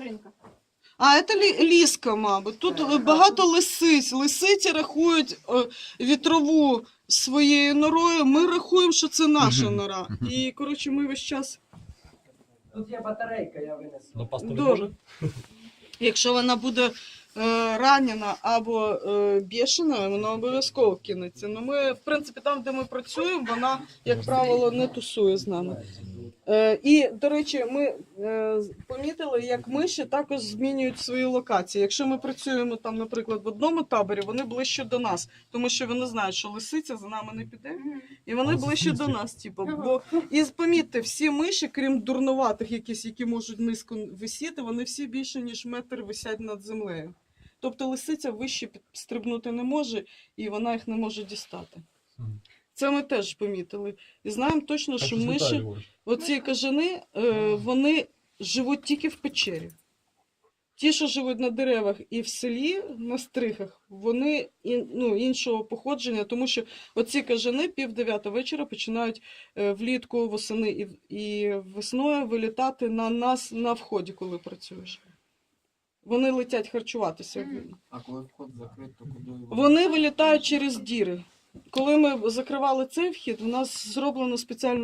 тваринка? А, це лі- ліска, мабуть. Тут е, багато лисиць. Лисиці рахують е, вітрову своєю норою. Ми рахуємо, що це наша нора. І, коротше, ми весь час. Тут є батарейка, я винесу. На пасту не може? Якщо вона буде е, ранена або е, бішена, вона обов'язково кинеться. Ну ми, в принципі, там, де ми працюємо, вона, як правило, не тусує з нами. Е, і, до речі, ми е, помітили, як миші також змінюють свої локації. Якщо ми працюємо там, наприклад, в одному таборі, вони ближче до нас, тому що вони знають, що лисиця за нами не піде, і вони ближче до нас. Типу, бо і помітьте, всі миші, крім дурнуватих, якісь, які можуть низько висіти, вони всі більше ніж метр висять над землею. Тобто лисиця вище підстрибнути не може, і вона їх не може дістати. Це ми теж помітили. І знаємо точно, Так що миші, оці кажани, е, вони живуть тільки в печері. Ті, що живуть на деревах і в селі, на стрихах, вони ін- ну, іншого походження, тому що оці кажани пів дев'ята вечора починають е, влітку, восени і, і весною вилітати на нас на вході, коли працюєш. Вони летять харчуватися. А коли вход закрит, то куди Вони вилітають через діри. Коли ми закривали цей вхід, у нас зроблено спеціально